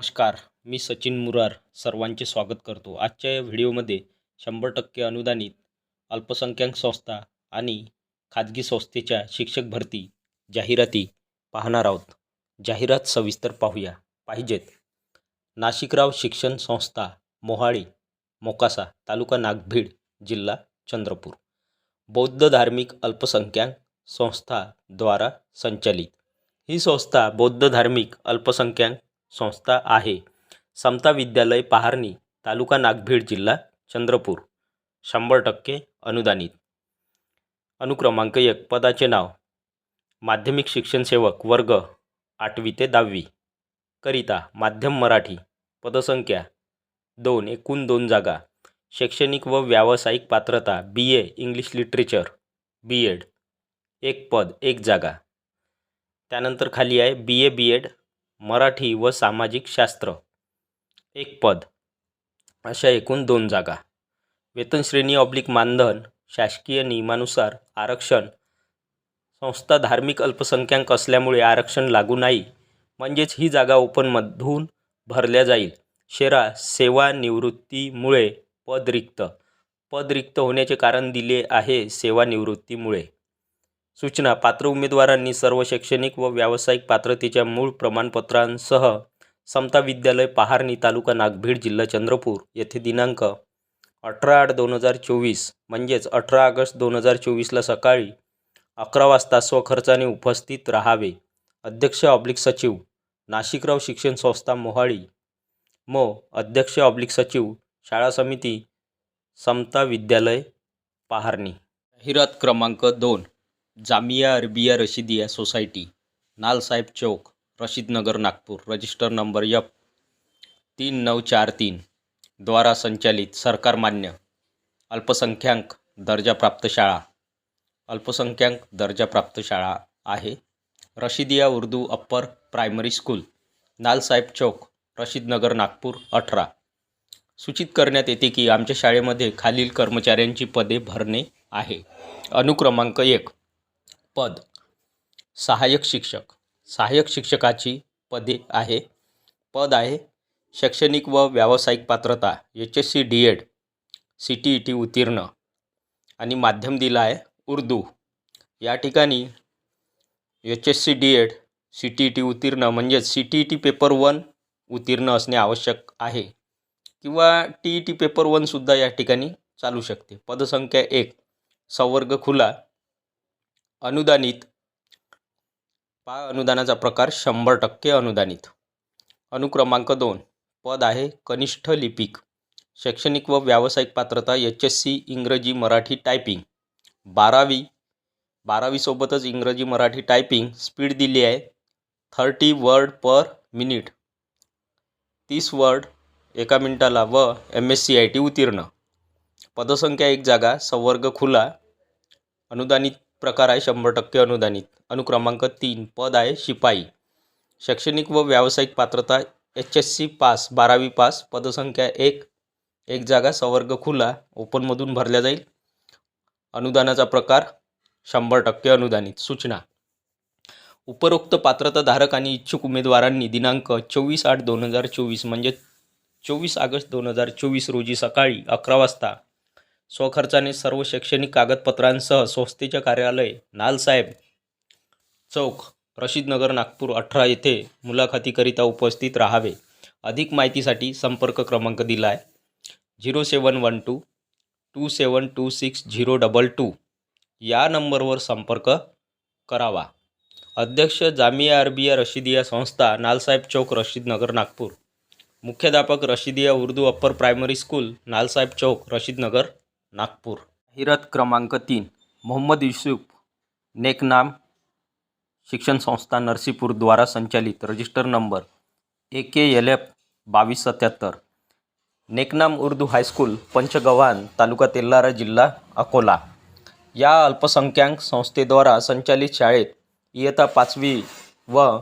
नमस्कार मी सचिन मुरार सर्वांचे स्वागत करतो. आजच्या या व्हिडिओमध्ये शंभर टक्के अनुदानित अल्पसंख्याक संस्था आणि खाजगी संस्थेच्या शिक्षक भरती जाहिराती पाहणार आहोत. जाहिरात सविस्तर पाहूया. पाहिजेत. नाशिकराव शिक्षण संस्था मोहाळी मोकासा तालुका नागभीड जिल्हा चंद्रपूर. बौद्ध धार्मिक अल्पसंख्याक संस्थाद्वारा संचालित. ही संस्था बौद्ध धार्मिक अल्पसंख्याक संस्था आहे. समता विद्यालय पहारणी तालुका नागभीड जिल्हा चंद्रपूर. शंभर टक्के अनुदानित. अनुक्रमांक एक पदाचे नाव. माध्यमिक शिक्षण सेवक वर्ग आठवी ते दहावी. करिता माध्यम मराठी पदसंख्या. दोन एकूण दोन जागा. शैक्षणिक व व्यावसायिक पात्रता B A English literature B Ed एक पद एक जागा. त्यानंतर खाली आहे बी ए बी एड मराठी व सामाजिक शास्त्र. एक पद. अशा एकूण दोन जागा. वेतनश्रेणी ऑब्लिक मानधन शासकीय नियमानुसार आरक्षण. संस्था धार्मिक अल्पसंख्याक असल्यामुळे आरक्षण लागू नाही. म्हणजेच ही जागा ओपनमधून भरल्या जाईल. शेरा सेवानिवृत्तीमुळे पद रिक्त पद रिक्त होण्याचे कारण दिले आहे सेवानिवृत्तीमुळे सूचना पात्र उमेदवारांनी सर्व शैक्षणिक व व्यावसायिक पात्रतेच्या मूळ प्रमाणपत्रांसह समता विद्यालय पहारणी तालुका नागभीड जिल्हा चंद्रपूर येथे दिनांक अठरा आठ दोन हजार चोवीस म्हणजेच अठरा ऑगस्ट दोन हजार चोवीसला सकाळी अकरा वाजता स्वखर्चाने उपस्थित राहावे. अध्यक्ष ऑब्लिक सचिव नाशिकराव शिक्षण संस्था मोहाळी. मो अध्यक्ष ऑब्लिक सचिव शाळा समिती समता विद्यालय पहारणी. जाहिरात क्रमांक दोन जामिया अरबिया रशिदिया सोसायटी नालसाहेब चौक Rashidnagar Nagpur register number F तीन नऊ चार तीन द्वारा संचालित सरकारमान्य अल्पसंख्याक दर्जाप्राप्त शाळा अल्पसंख्याक दर्जाप्राप्त शाळा आहे Rashidia Urdu upper primary school Nalsaheb चौक रशीदनगर नागपूर अठरा. सूचित करण्यात येते की आमच्या शाळेमध्ये खालील कर्मचाऱ्यांची पदे भरणे आहे. अनुक्रमांक एक पद. सहाय्यक शिक्षक. सहाय्यक शिक्षकाची पदे आहे. पद आहे शैक्षणिक व व्यावसायिक पात्रता H S C D Ed C T E T उत्तीर्ण. आणि माध्यम दिला आहे उर्दू. या ठिकाणी H S C D Ed C T E T उत्तीर्ण म्हणजेच C T E T paper one उत्तीर्ण असणे आवश्यक आहे. किंवा टी ई टी पेपर वनसुद्धा या ठिकाणी चालू शकते. पदसंख्या एक संवर्ग खुला अनुदानित. पा अनुदानाचा प्रकार शंभर टक्के अनुदानित. अनुक्रमांक दोन. पद आहे कनिष्ठ लिपिक. शैक्षणिक व व्यावसायिक पात्रता एच एस सी इंग्रजी मराठी टायपिंग. बारावी बारावीसोबतच इंग्रजी मराठी टायपिंग स्पीड दिली आहे. Thirty word per minute. तीस वर्ड एका मिनिटाला व M S C I T उत्तीर्ण पदसंख्या एक जागा संवर्ग खुला. अनुदानित प्रकार आहे शंभर टक्के अनुदानित. अनुक्रमांक तीन पद आहे शिपाई. शैक्षणिक व व्यावसायिक पात्रता एच एस सी पास बारावी पास पदसंख्या एक एक जागा संवर्ग खुला ओपनमधून भरल्या जाईल. अनुदानाचा प्रकार शंभर टक्के अनुदानित. सूचना. उपरोक्त पात्रताधारक आणि इच्छुक उमेदवारांनी दिनांक चोवीस आठ दोन हजार चोवीस म्हणजे चोवीस ऑगस्ट दोन हजार चोवीस रोजी सकाळी अकरा वाजता स्वखर्चाने सर्व शैक्षणिक कागदपत्रांसह संस्थेचे कार्यालय नालसाहेब चौक रशीदनगर नागपूर अठरा येथे मुलाखतीकरिता उपस्थित राहावे. अधिक माहितीसाठी संपर्क क्रमांक दिला आहे zero seven one two two seven two six zero double two. या नंबरवर संपर्क करावा. अध्यक्ष जामिया अरबिया रशिदिया संस्था नालसाहेब चौक रशीदनगर नागपूर. मुख्याध्यापक Rashidiya Urdu upper primary school Nalsaheb चौक रशीदनगर नागपूर. हिरत क्रमांक तीन मोहम्मद युसुफ. नेकनाम शिक्षण संस्था नरसीपूरद्वारा संचालित. Register number A K L F बावीस सत्याहत्तर. नेकनाम उर्दू हायस्कूल पंचगव्हाण तालुका तेल्लारा जिल्हा अकोला. या अल्पसंख्याक संस्थेद्वारा संचालित शाळेत इयत्ता पाचवी व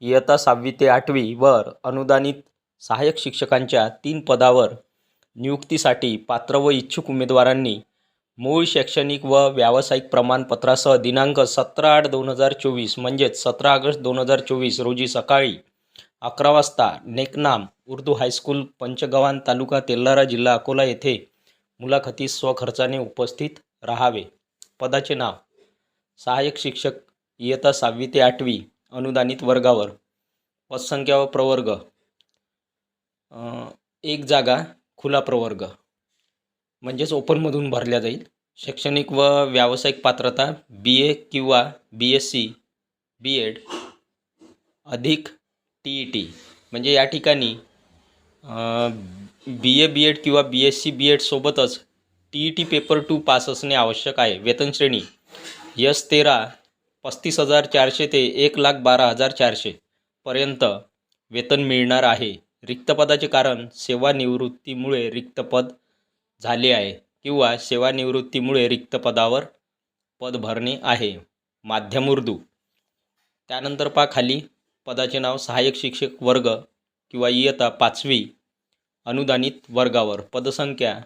इयत्ता सहावी ते आठवी वर अनुदानित सहाय्यक शिक्षकांच्या तीन पदावर नियुक्तीसाठी पात्र व इच्छुक उमेदवारांनी मूळ शैक्षणिक व व्यावसायिक प्रमाणपत्रासह दिनांक सतरा आठ दोन हजार चोवीस म्हणजेच सतरा ऑगस्ट दोन हजार चोवीस रोजी सकाळी अकरा वाजता नेकनाम उर्दू हायस्कूल पंचगव्हाण तालुका तेल्हारा जिल्हा अकोला येथे मुलाखतीस स्वखर्चाने उपस्थित राहावे. पदाचे नाव सहाय्यक शिक्षक इयत्ता सहावी ते आठवी अनुदानित वर्गावर पदसंख्या व प्रवर्ग. एक जागा खुला प्रवर्ग म्हणजेच ओपनमधून भरल्या जाईल. शैक्षणिक व व्यावसायिक पात्रता बी ए किंवा B S C B Ed अधिक टी ई टी म्हणजे या ठिकाणी बी ए बी एड किंवा बी एस सी बी एडसोबतच T E T paper two pass असणे आवश्यक आहे. वेतन श्रेणी यस तेरा पस्तीस हजार चारशे ते एक लाख बारा हजार चारशे पर्यंत वेतन मिळणार आहे. रिक्तपदाचे कारण सेवानिवृत्तीमुळे रिक्तपद झाले आहे किंवा सेवानिवृत्तीमुळे रिक्तपदावर पद भरणे आहे. माध्यम उर्दू. त्यानंतर पा खाली पदाचे नाव सहाय्यक शिक्षक वर्ग किंवा इयता पाचवी अनुदानित वर्गावर. पदसंख्या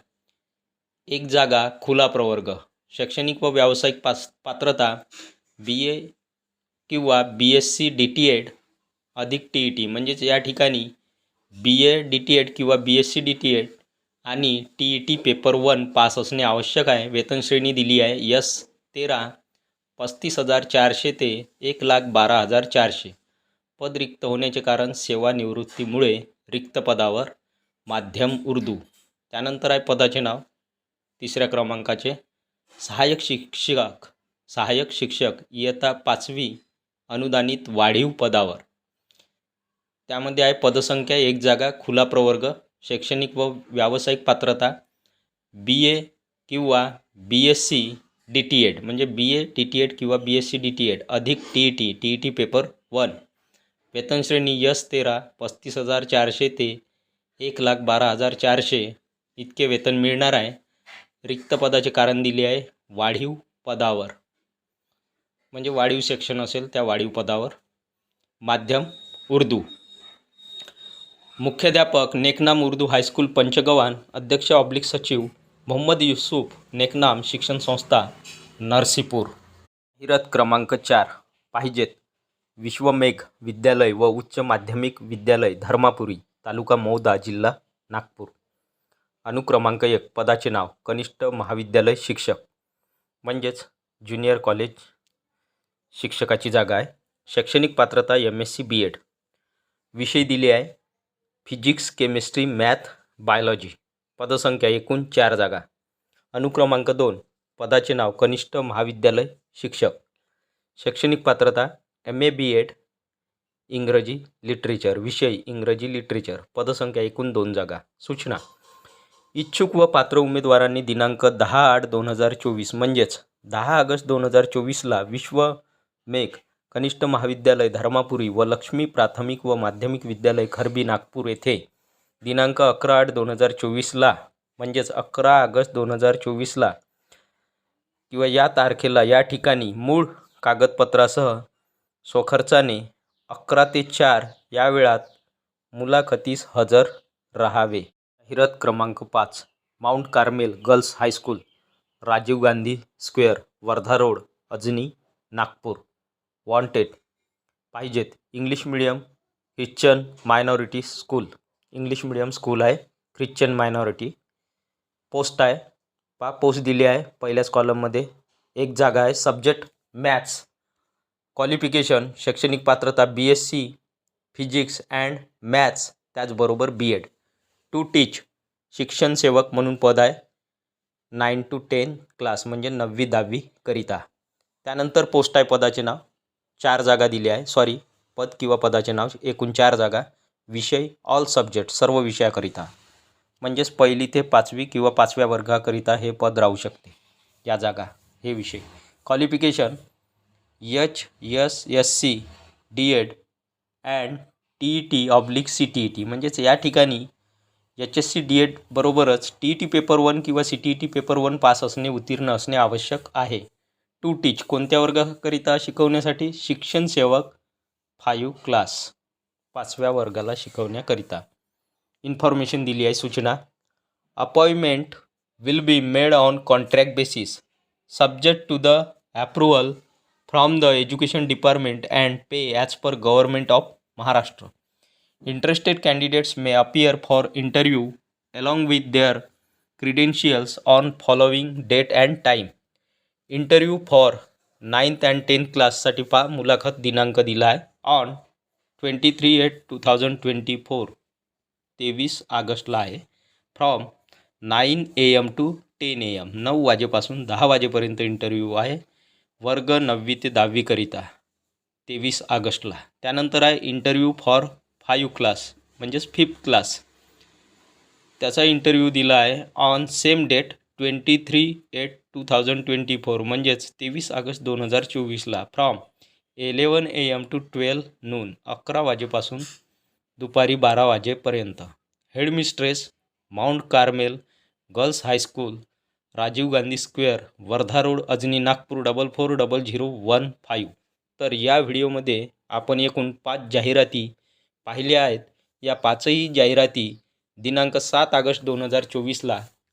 एक जागा खुला प्रवर्ग. शैक्षणिक व व्यावसायिक पास पात्रता बी ए किंवा B S C D T Ed अधिक टी ई टी म्हणजेच या ठिकाणी B A D T Ed किंवा B S C D T Ed आणि T E T paper one pass असणे आवश्यक आहे. वेतन श्रेणी दिली आहे. यस तेरा पस्तीस हजार चारशे ते एक लाख बारा हजार चारशे. पद रिक्त होण्याचे कारण सेवानिवृत्तीमुळे रिक्त पदावर माध्यम उर्दू. त्यानंतर आहे पदाचे नाव. तिसऱ्या क्रमांकाचे. सहाय्यक शिक्षक सहाय्यक शिक्षक इयत्ता पाचवी अनुदानित वाढीव पदावर. त्यामध्ये आहे पदसंख्या एक जागा खुला प्रवर्ग शैक्षणिक व व्यावसायिक पात्रता बी ए किंवा B S C D T Ed म्हणजे B A D T Ed किंवा B S C D T Ed अधिक T E T T E T paper one वेतन श्रेणी यस तेरा पस्तीस हजार चारशे ते एक लाख बारा हजार चारशे इतके वेतन मिळणार आहे. रिक्त पदाचे कारण दिले आहे वाढीव पदावर. म्हणजे वाढीव सेक्शन असेल त्या वाढीव पदावर. माध्यम उर्दू. मुख्याध्यापक नेकनाम उर्दू हायस्कूल पंचगव्हाण अध्यक्ष ऑब्लिक सचिव मोहम्मद युसूफ नेकनाम शिक्षण संस्था नरसीपूर. जाहिरात क्रमांक चार पाहिजेत. विश्वमेघ विद्यालय व उच्च माध्यमिक विद्यालय धर्मापुरी तालुका मौदा जिल्हा नागपूर. अनुक्रमांक एक पदाचे नाव कनिष्ठ महाविद्यालय शिक्षक. म्हणजेच ज्युनियर कॉलेज शिक्षकाची जागा आहे. शैक्षणिक पात्रता M S C B Ed विषय दिले आहे. Physics chemistry math biology. पदसंख्या एकूण चार जागा. अनुक्रमांक दोन. पदाचे नाव कनिष्ठ महाविद्यालय शिक्षक. शैक्षणिक पात्रता एम ए बी एड इंग्रजी लिटरेचर विषय इंग्रजी लिटरेचर पदसंख्या एकूण दोन जागा. सूचना. इच्छुक व पात्र उमेदवारांनी दिनांक दहा आठ दोन हजार चोवीस म्हणजेच दहा ऑगस्ट दोन हजार चोवीसला विश्व मेघ कनिष्ठ महाविद्यालय धर्मापुरी व लक्ष्मी प्राथमिक व माध्यमिक विद्यालय खरबी नागपूर येथे दिनांक अकरा आठ दोन हजार चोवीसला म्हणजेच अकरा ऑगस्ट दोन हजार चोवीसला किंवा या तारखेला या ठिकाणी मूळ कागदपत्रासह स्वखर्चाने अकरा ते चार या वेळात मुलाखतीस हजर राहावे. जाहिरात क्रमांक पाच Mount Carmel girls high school Rajiv Gandhi square Wardha road Ajni Nagpur. Wanted पाहिजेत. English medium Christian minority school English medium school आहे ख्रिश्चन मायनॉरिटी पोस्ट आहे. पा पोस्ट दिली आहे पहिल्याच कॉलममध्ये एक जागा आहे सब्जेक्ट मॅथ्स क्वालिफिकेशन शैक्षणिक पात्रता B S C physics and maths त्याचबरोबर बी एड टू टीच शिक्षण सेवक म्हणून पद आहे. नाईन टू टेन क्लास म्हणजे नववी दहावीकरिता त्यानंतर पोस्ट आहे पदाचे नाव. चार जागा दिली आहे. सॉरी पद किंवा पदाचे नाव एकूण चार जागा. विषय ऑल सब्जेक्ट सर्व विषयाकरिता. म्हणजेच पहिली ते पाचवी किंवा पाचव्या वर्गाकरिता हे पद राहू शकते. या जागा हे विषय. Qualification H S S C D Ed and T E T oblique C T E T म्हणजेच या ठिकाणी H S C D Ed बरोबरच T E T paper one किंवा C T E T paper one pass असणे उत्तीर्ण असणे आवश्यक आहे. टू टीच कोणत्या वर्गाकरिता शिकवण्यासाठी? शिक्षण सेवक फाईव्ह क्लास. पाचव्या वर्गाला शिकवण्याकरिता. इन्फॉर्मेशन दिली आहे सूचना. Appointment will be made on contract basis subject to the approval from the education department and pay as per government of Maharashtra. Interested candidates may appear for interview along with their credentials on following date and time interview for ninth and tenth क्लाससाठी पा मुलाखत दिनांक दिला आहे on twenty three eight two thousand twenty four. तेवीस ऑगस्टला आहे. From nine A M to ten A M. नऊ वाजेपासून दहा वाजेपर्यंत इंटरव्ह्यू आहे. वर्ग नववी ते दहावीकरिता तेवीस ऑगस्टला. त्यानंतर आहे इंटरव्ह्यू फॉर फाईव्ह क्लास म्हणजेच फिफ्थ क्लास. त्याचा इंटरव्ह्यू दिला आहे. On same date twenty three eight two thousand twenty four म्हणजेच तेवीस ऑगस्ट दोन हजार चोवीसला from eleven A M to twelve noon अकरा वाजेपासून दुपारी बारा वाजेपर्यंत. Headmistress Mount Carmel girls high school Rajiv Gandhi square Wardha road Ajni Nagpur double four double zero one five तर या व्हिडिओमध्ये आपण एकूण पाच जाहिराती पाहिल्या आहेत. या पाचही जाहिराती दिनांक सात ऑगस्ट दोन हजार चोवीसला